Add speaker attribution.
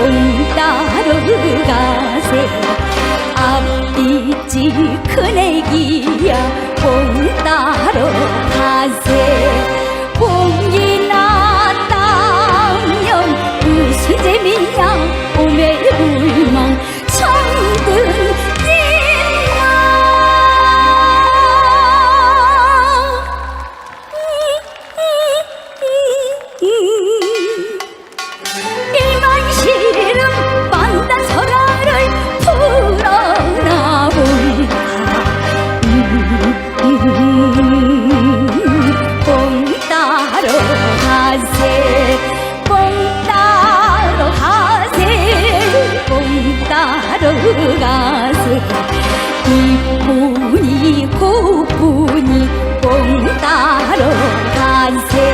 Speaker 1: 봄따로 가세. 앞뒤지 큰애기야. 이쁜이 고분이 뽕 따러 간세